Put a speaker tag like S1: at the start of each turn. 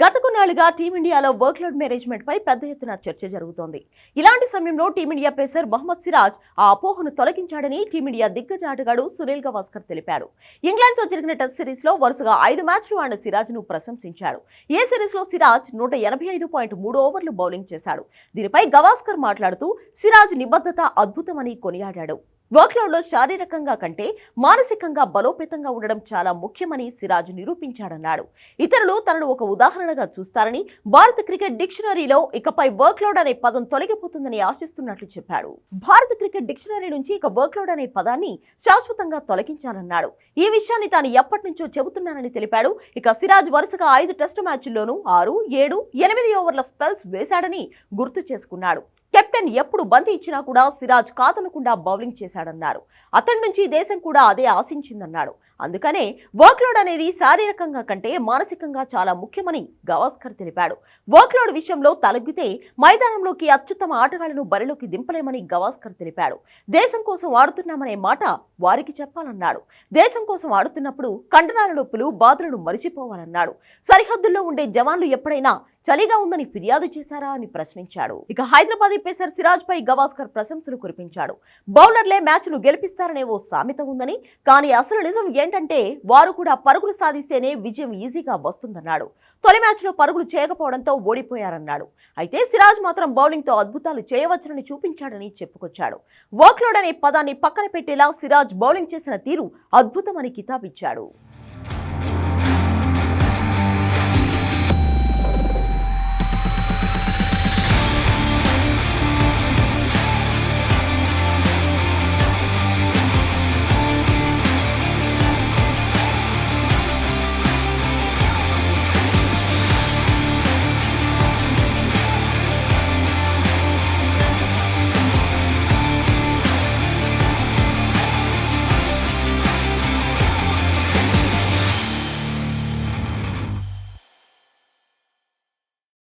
S1: గత కొన్నాళ్ళుగా టీమిండియాలో వర్క్లోడ్ మేనేజ్మెంట్ పై పెద్ద ఎత్తున చర్చ జరుగుతోంది. ఇలాంటి సమయంలో టీమిండియా పేసర్ మహమ్మద్ సిరాజ్ ఆ అపోహను తొలగించాడని టీమిండియా దిగ్గజ ఆటగాడు సునీల్ గవాస్కర్ తెలిపాడు ఇంగ్లాండ్తో జరిగిన టెస్ట్ సిరీస్లో వరుసగా ఐదు మ్యాచ్లు ఆడిన సిరాజ్ను ప్రశంసించాడు. ఏ సిరీస్లో సిరాజ్ నూట ఎనభై ఐదు పాయింట్ మూడు ఓవర్లు బౌలింగ్ చేశాడు. దీనిపై గవాస్కర్ మాట్లాడుతూ సిరాజ్ నిబద్ధత అద్భుతమని కొనియాడాడు. వర్క్లోడ్లో శారీరకంగా కంటే మానసికంగా బలోపేతంగా ఉండడం చాలా ముఖ్యమని సిరాజ్ నిరూపించాడన్నాడు. ఇతరులు తనను ఒక ఉదాహరణగా చూస్తారని భారత క్రికెట్ డిక్షనరీలో ఇకపై వర్క్లోడ్ అనే పదం తొలగిపోతుందని ఆశిస్తున్నట్లు చెప్పాడు. భారత క్రికెట్ డిక్షనరీ నుంచి ఇక వర్క్లోడ్ అనే పదాన్ని శాశ్వతంగా తొలగించాలన్నాడు. ఈ విషయాన్ని తాను ఎప్పటి నుంచో చెబుతున్నానని తెలిపాడు. ఇక సిరాజ్ వరుసగా ఐదు టెస్టు మ్యాచ్ల్లోనూ ఆరు ఏడు ఎనిమిది ఓవర్ల స్పెల్స్ వేశాడని గుర్తు చేసుకున్నాడు. కెప్టెన్ ఎప్పుడు బంతి ఇచ్చినా కూడా సిరాజ్ కాదనకుండా బౌలింగ్ చేశాడన్నారు. అతడి నుంచి దేశం కూడా అదే ఆశించిందన్నాడు. అందుకనే వర్క్లోడ్ అనేది శారీరకంగా కంటే మానసికంగా చాలా ముఖ్యమని గవాస్కర్ తెలిపాడు. వర్క్లోడ్ విషయంలో తలగ్గితే మైదానంలోకి అత్యుత్తమ ఆటగాళ్ళను బరిలోకి దింపలేమని గవాస్కర్ తెలిపాడు. దేశం కోసం ఆడుతున్నామనే మాట వారికి చెప్పాలన్నాడు. దేశం కోసం ఆడుతున్నప్పుడు కండరాల నొప్పులు బాధలను మరిచిపోవాలన్నాడు. సరిహద్దుల్లో ఉండే జవాన్లు ఎప్పుడైనా చలిగా ఉందని ఫిర్యాదు చేశారా అని ప్రశ్నించాడు. ఇక హైదరాబాద్ పేసర్ సిరాజ్ పై గవాస్కర్ ప్రశంసలు కురిపించాడు. బౌలర్లే మ్యాచ్ను గెలిపిస్తారనే ఓ సామెత ఉందని కానీ అసలు నిజం ఏంటంటే వారు కూడా పరుగులు సాధిస్తేనే విజయం ఈజీగా వస్తుందన్నాడు. తొలి మ్యాచ్లో పరుగులు చేయకపోవడంతో ఓడిపోయారన్నాడు. అయితే సిరాజ్ మాత్రం బౌలింగ్తో అద్భుతాలు చేయవచ్చునని చూపించాడని చెప్పుకొచ్చాడు. వర్క్లోడ్ అనే పదాన్ని పక్కన పెట్టేలా సిరాజ్ బౌలింగ్ చేసిన తీరు అద్భుతమని కితాబిచ్చాడు.